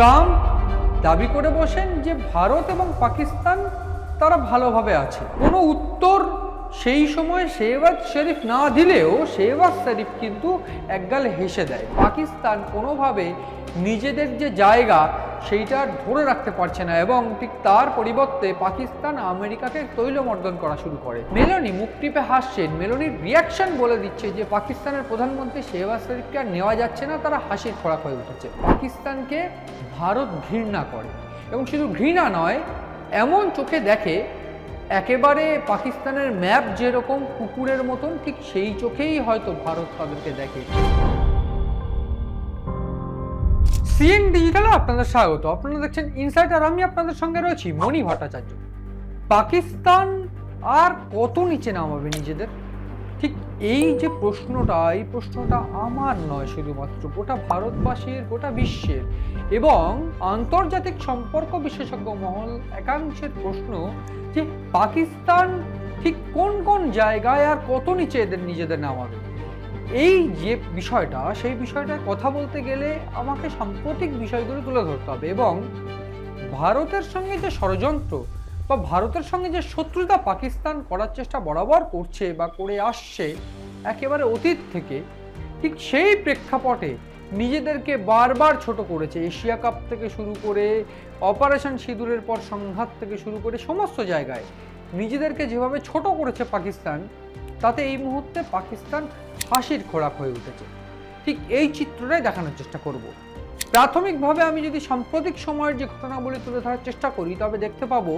Trump দাবি করে বসেন যে ভারত এবং পাকিস্তান তারা ভালোভাবে আছে। কোনো উত্তর সেই সময় শেহবাজ শরীফ না দিলেও শেহবাজ শরীফ কিন্তু একগাল হেসে দেয়। পাকিস্তান কোনোভাবে নিজেদের যে জায়গা, সেইটা ধরে রাখতে পারছে না এবং ঠিক তার পরিবর্তে পাকিস্তান আমেরিকাকে তৈলমর্দন করা শুরু করে। মেলোনি মুখ টিপে হাসছেন। মেলোনির রিয়াকশন বলে দিচ্ছে যে, পাকিস্তানের প্রধানমন্ত্রী শেহবাজ শরীফকে আর নেওয়া যাচ্ছে না, তারা হাসির খোরাক হয়ে উঠেছে। পাকিস্তানকে ভারত ঘৃণা করে এবং শুধু ঘৃণা নয়, এমন চোখে দেখে একেবারে পাকিস্তানের ম্যাপ যেরকম কুকুরের মতন, ঠিক সেই চোখেই হয়তো ভারত তাদেরকে দেখে। সিএন ডিজিটালে আপনাদের স্বাগত। আপনারা দেখছেন ইনসাইট আর আমি আপনাদের সঙ্গে রয়েছি মণি ভট্টাচার্য। পাকিস্তান আর কত নিচে নামাবে নিজেদের? ঠিক এই যে প্রশ্নটা, এই প্রশ্নটা আমার নয় শুধুমাত্র, গোটা ভারতবাসীর, গোটা বিশ্বের। এবং আন্তর্জাতিক সম্পর্ক বিশেষজ্ঞ মহল একাংশের প্রশ্ন যে পাকিস্তান ঠিক কোন কোন জায়গায় আর কত নিচে এদের নিজেদের নামাবে? এই যে বিষয়টা, সেই বিষয়টায় কথা বলতে গেলে আমাকে সাম্প্রতিক বিষয়গুলো তুলে ধরতে হবে এবং ভারতের সঙ্গে যে ষড়যন্ত্র বা ভারতের সঙ্গে যে শত্রুতা পাকিস্তান করার চেষ্টা বরাবর করছে বা করে আসছে, একেবারে অতীত থেকে, ঠিক সেই প্রেক্ষাপটে নিজেদেরকে বারবার ছোট করেছে। এশিয়া কাপ থেকে শুরু করে, অপারেশন সিঁদুরের পর সংঘাত থেকে শুরু করে সমস্ত জায়গায় নিজেদেরকে যেভাবে ছোট করেছে পাকিস্তান তাতে এই মুহূর্তে পাকিস্তান হাসির খোরাক হয়ে উঠেছে। ঠিক এই চিত্রটাই দেখানোর চেষ্টা করব। প্রাথমিকভাবে আমি যদি সাম্প্রতিক সময়ের যে ঘটনাগুলি তুলে ধরার চেষ্টা করি, তবে দেখতে পাবো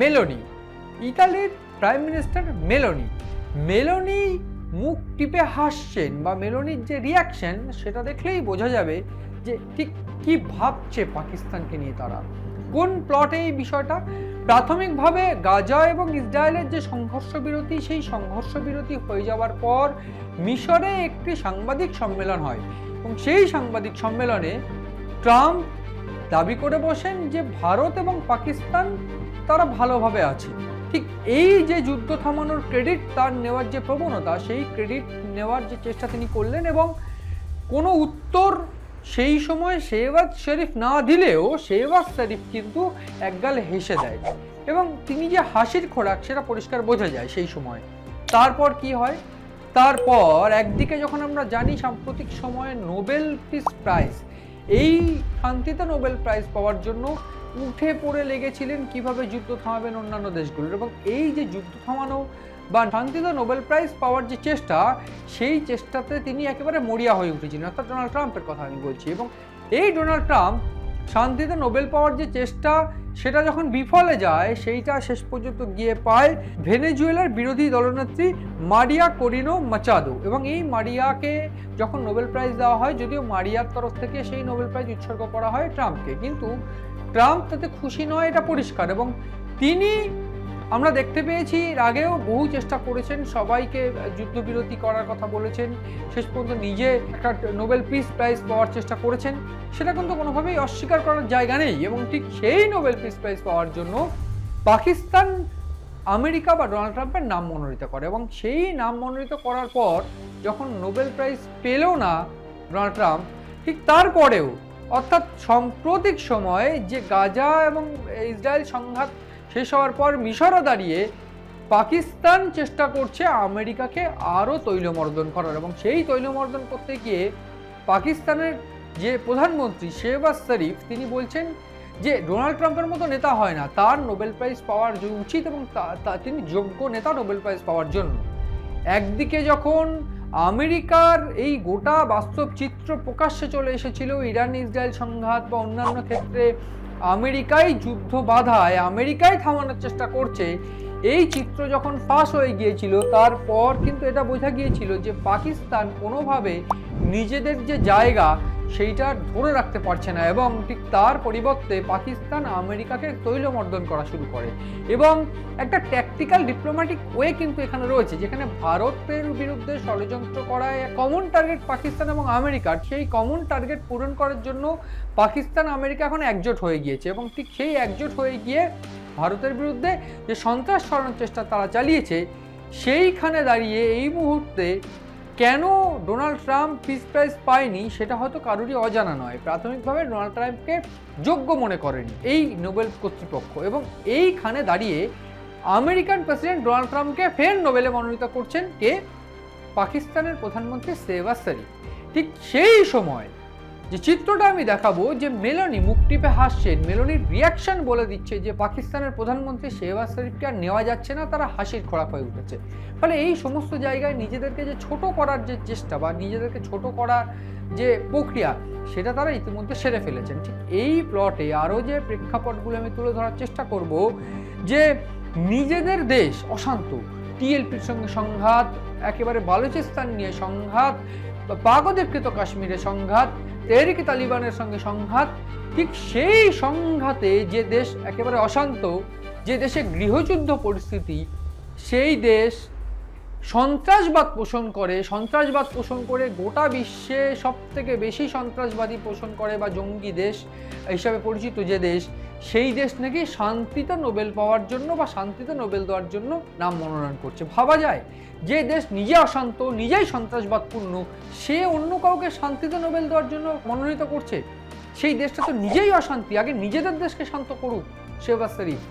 মেলোনি, ইতালির প্রাইম মিনিস্টার মেলোনি। মেলোনি মুখ টিপে হাসছেন বা মেলোনির যে রিয়াকশন সেটা দেখলেই বোঝা যাবে যে ঠিক কি ভাবছে পাকিস্তানকে নিয়ে তারা। কোন প্লটে এই বিষয়টা প্রাথমিকভাবে গাজা এবং ইসরায়েলের যে সংঘর্ষ বিরতি সেই সংঘর্ষ বিরতি হয়ে যাওয়ার পর মিশরে একটি সাংবাদিক সম্মেলন হয় এবং সেই সাংবাদিক সম্মেলনে ট্রাম্প দাবি করে বসেন যে ভারত এবং পাকিস্তান তারা ভালোভাবে আছে। ঠিক এই যে যুদ্ধ থামানোর ক্রেডিট, তার নেওয়ার যে প্রবণতা, সেই ক্রেডিট নেওয়ার যে চেষ্টা তিনি করলেন এবং কোনো উত্তর সেই সময় শেহবাজ শরীফ না দিলেও শেহবাজ শরীফ কিন্তু একগাল হেসে দেয়। এবং তিনি যে হাসির খোরাক সেটা পরিষ্কার বোঝা যায় সেই সময়। তারপর কি হয়? তারপর একদিকে যখন আমরা জানি সাম্প্রতিক সময়ে নোবেল পিস প্রাইজ, এই শান্তিতে নোবেল প্রাইজ পাওয়ার জন্য উঠে পড়ে লেগেছিলেন কীভাবে যুদ্ধ থামাবেন অন্যান্য দেশগুলোর। এবং এই যে যুদ্ধ থামানো বা শান্তিতে নোবেল প্রাইজ পাওয়ার যে চেষ্টা, সেই চেষ্টাতে তিনি একেবারে মরিয়া হয়ে উঠেছিলেন। অর্থাৎ ডোনাল্ড ট্রাম্পের কথা আমি বলছি। এবং এই ডোনাল্ড ট্রাম্প শান্তিতে নোবেল পাওয়ার যে চেষ্টা, সেটা যখন বিফলে যায়, সেইটা শেষ পর্যন্ত গিয়ে পায় ভেনেজুয়েলার বিরোধী দলনেত্রী মারিয়া করিনো মাচাদো। এবং এই মারিয়াকে যখন নোবেল প্রাইজ দেওয়া হয়, যদিও মারিয়ার তরফ থেকে সেই নোবেল প্রাইজ উৎসর্গ করা হয় ট্রাম্পকে কিন্তু ট্রাম্প তাতে খুশি নয়, এটা পরিষ্কার। এবং তিনি আমরা দেখতে পেয়েছি, এর আগেও বহু চেষ্টা করেছেন, সবাইকে যুদ্ধবিরতি করার কথা বলেছেন, শেষ পর্যন্ত নিজে একটা নোবেল পিস প্রাইজ পাওয়ার চেষ্টা করেছেন, সেটা কিন্তু কোনোভাবেই অস্বীকার করার জায়গা নেই, এবং ঠিক সেই নোবেল পিস প্রাইজ পাওয়ার জন্য পাকিস্তান, আমেরিকা বা ডোনাল্ড ট্রাম্পের নাম মনোনীত করে, এবং সেই নাম মনোনীত করার পর যখন নোবেল প্রাইজ পেল না ডোনাল্ড ট্রাম্প, ঠিক তারপরেও, অর্থাৎ সাম্প্রতিক সময়ে যে গাজা এবং ইসরায়েল সংঘাত শেষ হওয়ার পর মিশরও দাঁড়িয়ে পাকিস্তান চেষ্টা করছে আমেরিকাকে আরও তৈলমর্দন করার। এবং সেই তৈলমর্দন করতে গিয়ে পাকিস্তানের যে প্রধানমন্ত্রী শেহবাজ শরীফ, তিনি বলছেন যে ডোনাল্ড ট্রাম্পের মতো নেতা হয় না, তার নোবেল প্রাইজ পাওয়ার উচিত এবং তিনি যোগ্য নেতা নোবেল প্রাইজ পাওয়ার জন্য। একদিকে যখন আমেরিকার এই গোটা বাস্তব চিত্র প্রকাশ্যে চলে এসেছিল ইরান ইসরায়েল সংঘাত বা অন্যান্য ক্ষেত্রে আমেরিকাই যুদ্ধ বাধায় আমেরিকাই থামানোর চেষ্টা করছে। এই চিত্র যখন ফাঁস হয়ে গিয়েছিল, তারপর কিন্তু এটা বোঝা গিয়েছিল যে পাকিস্তান কোনোভাবে নিজেদের যে জায়গা সেইটা ধরে রাখতে পারছে না এবং ঠিক তার পরিবর্তে পাকিস্তান আমেরিকাকে তৈলমর্দন করা শুরু করে। এবং একটা ট্যাকটিক্যাল ডিপ্লোম্যাটিক ওয়ে কিন্তু এখানে রয়েছে, যেখানে ভারতের বিরুদ্ধে ষড়যন্ত্র করায় কমন টার্গেট পাকিস্তান এবং আমেরিকার। সেই কমন টার্গেট পূরণ করার জন্য পাকিস্তান, আমেরিকা এখন একজোট হয়ে গিয়েছে এবং ঠিক সেই একজোট হয়ে গিয়ে ভারতের বিরুদ্ধে যে সন্ত্রাস ছড়ানোর চেষ্টা তারা চালিয়েছে, সেইখানে দাঁড়িয়ে এই মুহূর্তে কেন ডোনাল্ড ট্রাম্প পিস প্রাইজ পায়নি সেটা হয়তো কারোরই অজানা নয়। প্রাথমিকভাবে ডোনাল্ড ট্রাম্পকে যোগ্য মনে করেন এই নোবেল কর্তৃপক্ষ এবং এইখানে দাঁড়িয়ে আমেরিকান প্রেসিডেন্ট ডোনাল্ড ট্রাম্পকে ফের নোবেলে মনোনীত করছেন কে? পাকিস্তানের প্রধানমন্ত্রী সেবাজ শরীফ। ঠিক সেই সময় যে চিত্রটা আমি দেখাবো যে মেলনি মুখ টিপে হাসছেন মেলনির রিয়াকশন বলে দিচ্ছে যে পাকিস্তানের প্রধানমন্ত্রী শেহবাজ শরীফকে আর নেওয়া যাচ্ছে না, তারা হাসির খোরাক হয়ে উঠেছে। ফলে এই সমস্ত জায়গায় নিজেদেরকে যে ছোট করার যে চেষ্টা বা নিজেদেরকে ছোট করার যে প্রক্রিয়া, সেটা তারা ইতিমধ্যে সেরে ফেলেছেন। ঠিক এই প্লটে আরও যে প্রেক্ষাপটগুলো আমি তুলে ধরার চেষ্টা করব যে নিজেদের দেশ অশান্ত। টিএলপির সঙ্গে সংঘাত, একেবারে বালুচিস্তান নিয়ে সংঘাত, বা কাশ্মীরে সংঘাত তেহরিক তালিবানের সঙ্গে সংঘাত, ঠিক সেই সংঘাতে যে দেশ একেবারে অশান্ত, যে দেশে গৃহযুদ্ধ পরিস্থিতি, সেই দেশ সন্ত্রাসবাদ পোষণ করে, সন্ত্রাসবাদ পোষণ করে গোটা বিশ্বে সব থেকে বেশি সন্ত্রাসবাদী পোষণ করে বা জঙ্গি দেশ হিসাবে পরিচিত যে দেশ সেই দেশ নাকি শান্তিতে নোবেল পাওয়ার জন্য বা শান্তিতে নোবেল দেওয়ার জন্য নাম মনোনয়ন করছে। ভাবা যায়, যে দেশ নিজে অশান্ত, নিজেই সন্ত্রাসবাদপূর্ণ, সে অন্য কাউকে শান্তিতে নোবেল দেওয়ার জন্য মনোনীত করছে। সেই দেশটা তো নিজেই অশান্তি, আগে নিজেদের দেশকে শান্ত করুক, শেহবাজ শরীফ।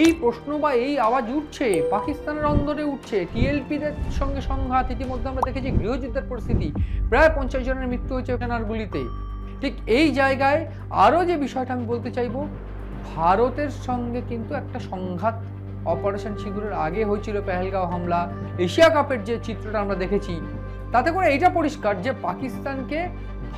এই প্রশ্ন বা এই আওয়াজ উঠছে, পাকিস্তানের অন্দরে উঠছে, টিএলপিদের সঙ্গে সংঘাত, ইতিমধ্যে আমরা দেখেছি গৃহযুদ্ধের পরিস্থিতি। প্রায় পঞ্চাশ জনের মৃত্যু হয়েছে সেনারগুলিতে ঠিক এই জায়গায় আরও যে বিষয়টা আমি বলতে চাইব, ভারতের সঙ্গে কিন্তু একটা সংঘাত অপারেশন সিঁদুরের আগে হয়েছিল পেহেলগাঁও হামলা। এশিয়া কাপের যে চিত্রটা আমরা দেখেছি, তাতে করে এইটা পরিষ্কার যে পাকিস্তানকে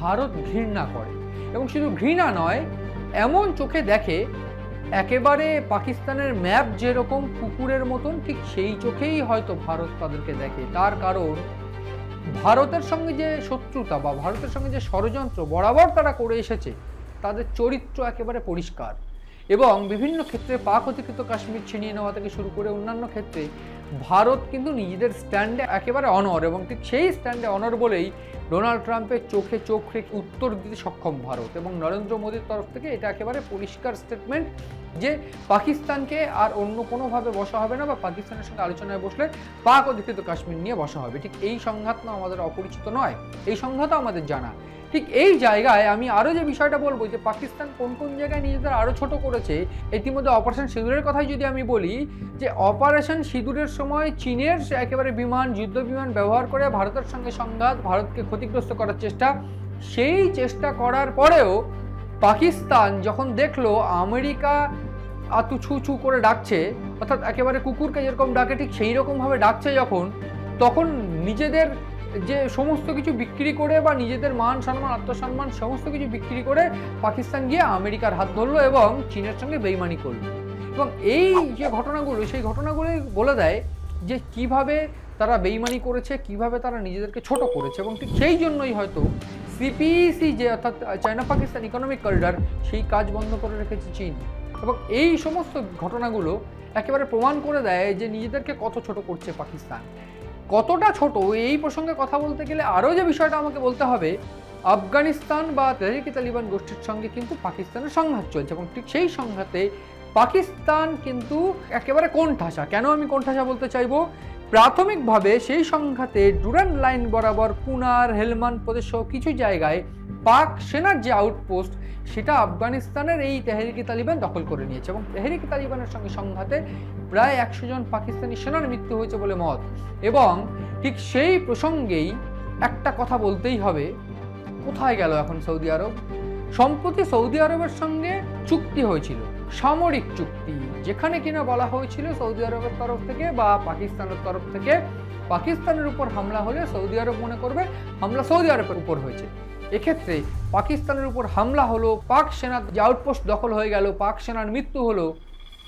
ভারত ঘৃণা করে। এবং শুধু ঘৃণা নয়, এমন চোখে দেখে একেবারে পাকিস্তানের ম্যাপ যেরকম কুকুরের মতন, ঠিক সেই চোখেই হয়তো ভারত তাদেরকে দেখে। তার কারণ ভারতের সঙ্গে যে শত্রুতা বা ভারতের সঙ্গে যে ষড়যন্ত্র বরাবর তারা করে এসেছে, তাদের চরিত্র একেবারে পরিষ্কার। এবং বিভিন্ন ক্ষেত্রে পাক অধিকৃত কাশ্মীর ছিনিয়ে নেওয়া থেকে শুরু করে অন্যান্য ক্ষেত্রে ভারত কিন্তু নিজেদের স্ট্যান্ডে একেবারে অনর এবং ঠিক সেই স্ট্যান্ডে অনর বলেই ডোনাল্ড ট্রাম্পের চোখে চোখ রেখে উত্তর দিতে সক্ষম ভারত এবং নরেন্দ্র মোদীর তরফ থেকে এটা একেবারে পরিষ্কার স্টেটমেন্ট যে পাকিস্তানকে আর অন্য কোনোভাবে বসা হবে না বা পাকিস্তানের সঙ্গে আলোচনায় বসলে পাক অধিকৃত কাশ্মীর নিয়ে বসা হবে। ঠিক এই সংঘাত না আমাদের অপরিচিত নয়। এই সংঘাতও আমাদের জানা। ঠিক এই জায়গায় আমি আরও যে বিষয়টা বলব যে পাকিস্তান কোন কোন জায়গায় নিজেদের আরও ছোট করেছে, ইতিমধ্যে অপারেশন সিঁদুরের কথাই যদি আমি বলি, যে অপারেশন সিঁদুরের সময় চীনের একেবারে বিমান, যুদ্ধ বিমান ব্যবহার করে ভারতের সঙ্গে সংঘাত, ভারতকে ক্ষতিগ্রস্ত করার চেষ্টা, সেই চেষ্টা করার পরেও পাকিস্তান যখন দেখল আমেরিকা আতু ছু ছু করে ডাকছে, অর্থাৎ একেবারে কুকুরকে যেরকম ডাকে, ঠিক সেই রকমভাবে ডাকছে যখন, তখন নিজেদের যে সমস্ত কিছু বিক্রি করে বা নিজেদের মান সম্মান, আত্মসম্মান সমস্ত কিছু বিক্রি করে পাকিস্তান গিয়ে আমেরিকার হাত ধরলো এবং চীনের সঙ্গে বেইমানি করল। এবং এই যে ঘটনাগুলো, সেই ঘটনাগুলো বলে দেয় যে কীভাবে তারা বেইমানি করেছে, কীভাবে তারা নিজেদেরকে ছোট করেছে এবং ঠিক সেই জন্যই হয়তো সিপিসি যে অর্থাৎ চায়না পাকিস্তান ইকোনমিক করিডর সেই কাজ বন্ধ করে রেখেছে চীন। এবং এই সমস্ত ঘটনাগুলো একেবারে প্রমাণ করে দেয় যে নিজেদেরকে কত ছোট করছে পাকিস্তান। কতটা ছোট এই প্রসঙ্গে কথা বলতে গেলে আরও যে বিষয়টা আমাকে বলতে হবে, আফগানিস্তান বা তেহরিকি তালিবান গোষ্ঠীর সঙ্গে কিন্তু পাকিস্তানের সংঘাত চলছে এবং ঠিক সেই সংঘাতে পাকিস্তান কিন্তু একেবারে কোণঠাসা। কেন আমি কোণঠাসা বলতে চাইব? প্রাথমিকভাবে সেই সংঘাতে ডুরান লাইন বরাবর কুনার, হেলমান প্রদেশ কিছু জায়গায় পাক সেনার যে আউটপোস্ট, সেটা আফগানিস্তানের এই তেহরিকি তালিবান দখল করে নিয়েছে এবং তেহরিকি তালিবানের সঙ্গে সংঘাতে প্রায় একশো জন পাকিস্তানি সেনার মৃত্যু হয়েছে বলে মত। এবং ঠিক সেই প্রসঙ্গেই একটা কথা বলতেই হবে, কোথায় গেল এখন সৌদি আরব? সম্প্রতি সৌদি আরবের সঙ্গে চুক্তি হয়েছিল। সামরিক চুক্তি, যেখানে কিনা বলা হয়েছিল সৌদি আরবের তরফ থেকে বা পাকিস্তানের তরফ থেকে পাকিস্তানের উপর হামলা হলে সৌদি আরব মনে করবে, হামলা সৌদি আরবের উপর হয়েছে। এক্ষেত্রে পাকিস্তানের উপর হামলা হলো, পাক সেনার যে আউটপোস্ট দখল হয়ে গেল, পাক সেনার মৃত্যু হলো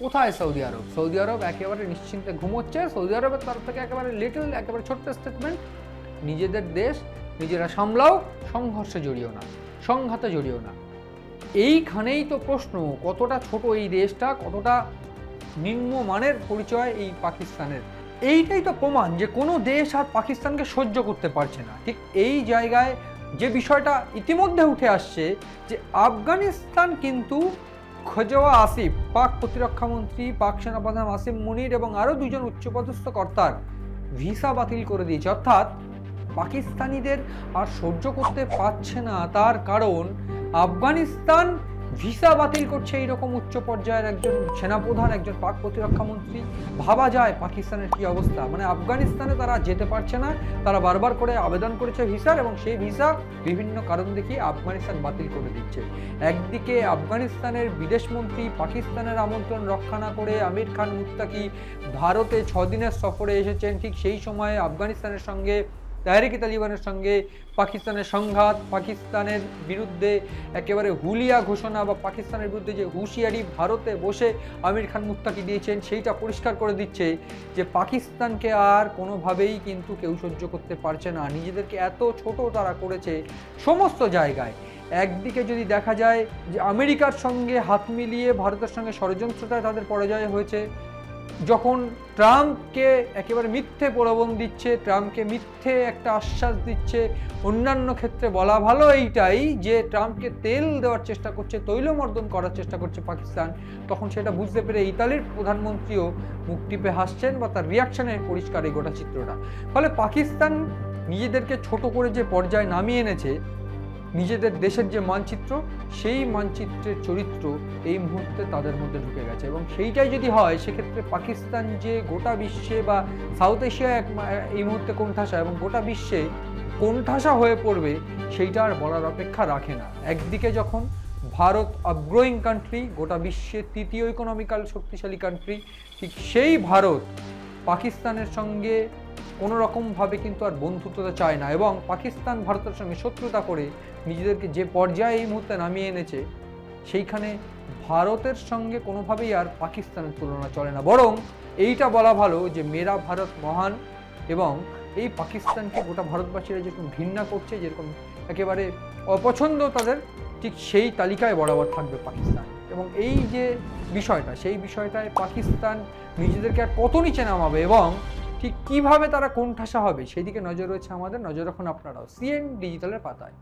কোথায় সৌদি আরব? সৌদি আরব একেবারে নিশ্চিন্তে ঘুমোচ্ছে, সৌদি আরবের তরফ থেকে একেবারে লিটল একেবারে ছোট্ট স্টেটমেন্ট নিজেদের দেশ নিজেরা সামলাও, সংঘর্ষে জড়িও না, সংঘাতে জড়িও না। এইখানেই তো প্রশ্ন, কতটা ছোট এই দেশটা, কতটা নিম্নমানের পরিচয় এই পাকিস্তানের? এইটাই তো প্রমাণ যে কোনো দেশ আর পাকিস্তানকে সহ্য করতে পারছে না। ঠিক এই জায়গায় যে বিষয়টা ইতিমধ্যে উঠে আসছে যে আফগানিস্তান কিন্তু খোজওয়া আসিফ, পাক প্রতিরক্ষামন্ত্রী পাক সেনাপ্রধান আসিফ মুনির এবং আরও দুজন উচ্চপদস্থ কর্তার ভিসা বাতিল করে দিয়েছে। অর্থাৎ পাকিস্তানিদের আর সহ্য করতে পারছে না। তার কারণ, আফগানিস্তান ভিসা বাতিল করছে এইরকম উচ্চ পর্যায়ের একজন সেনাপ্রধান, একজন পাক প্রতিরক্ষা মন্ত্রী। ভাবা যায় পাকিস্তানের কি অবস্থা। মানে আফগানিস্তানে তারা যেতে পারছে না, তারা বারবার করে আবেদন করেছে ভিসার এবং সেই ভিসা বিভিন্ন কারণ দেখিয়ে আফগানিস্তান বাতিল করে দিচ্ছে। একদিকে আফগানিস্তানের বিদেশমন্ত্রী পাকিস্তানের আমন্ত্রণ রক্ষা না করে আমির খান মুত্তাকি ভারতে ছদিনের সফরে এসেছেন, ঠিক সেই সময়ে আফগানিস্তানের সঙ্গে তাহরিক তালিবানের সঙ্গে পাকিস্তানের সংঘাত, পাকিস্তানের বিরুদ্ধে একেবারে হুলিয়া ঘোষণা বা পাকিস্তানের বিরুদ্ধে যে হুঁশিয়ারি ভারতে বসে আমির খান মুত্তাকি দিয়েছেন, সেইটা পরিষ্কার করে দিচ্ছে যে পাকিস্তানকে আর কোনোভাবেই কিন্তু কেউ সহ্য করতে পারছে না। নিজেদেরকে এত ছোট তারা করেছে সমস্ত জায়গায়। একদিকে যদি দেখা যায় যে আমেরিকার সঙ্গে হাত মিলিয়ে ভারতের সঙ্গে ষড়যন্ত্রটায় তাদের পরাজয় হয়েছে যখন ট্রাম্পকে একেবারে মিথ্যে প্রলোভন দিচ্ছে, ট্রাম্পকে মিথ্যে একটা আশ্বাস দিচ্ছে, অন্যান্য ক্ষেত্রে বলা ভালো এইটাই যে ট্রাম্পকে তেল দেওয়ার চেষ্টা করছে, তৈলমর্দন করার চেষ্টা করছে পাকিস্তান, তখন সেটা বুঝতে পেরে ইতালির প্রধানমন্ত্রীও মুখ টিপে হাসছেন বা তার রিয়াকশনের পরিষ্কার এই গোটা চিত্রটা। ফলে পাকিস্তান নিজেদেরকে ছোট করে যে পর্যায়ে নামিয়ে এনেছে নিজেদের দেশের যে মানচিত্র, সেই মানচিত্রের চরিত্র এই মুহূর্তে তাদের মধ্যে ঢুকে গেছে। এবং সেইটাই যদি হয়, সেক্ষেত্রে পাকিস্তান যে গোটা বিশ্বে বা সাউথ এশিয়া এক এই মুহূর্তে কোণঠাসা এবং গোটা বিশ্বে কোণঠাসা হয়ে পড়বে, সেইটা আর বলার অপেক্ষা রাখে না। একদিকে যখন ভারত আপগ্রোয়িং কান্ট্রি গোটা বিশ্বের তৃতীয় ইকোনমিক্যাল শক্তিশালী কান্ট্রি ঠিক সেই ভারত পাকিস্তানের সঙ্গে কোনো রকমভাবে কিন্তু আর বন্ধুত্বতা চায় না এবং পাকিস্তান ভারতের সঙ্গে শত্রুতা করে নিজেদেরকে যে পর্যায়ে এই মুহূর্তে নামিয়ে এনেছে, সেইখানে ভারতের সঙ্গে কোনোভাবেই আর পাকিস্তানের তুলনা চলে না। বরং এইটা বলা ভালো যে মেরা ভারত মহান এবং এই পাকিস্তানকে গোটা ভারতবাসীরা যেরকম ঘৃণা করছে, যেরকম একেবারে অপছন্দ তাদের, ঠিক সেই তালিকায় বরাবর থাকবে পাকিস্তান। এবং এই যে বিষয়টা, সেই বিষয়টায় পাকিস্তান নিজেদেরকে আর কত নিচে নামাবে এবং ঠিক কীভাবে তারা কোন ঠাসা হবে সেদিকে নজর রয়েছে আমাদের। নজর রাখুন আপনারাও। সিএন ডিজিটালের পাতায়।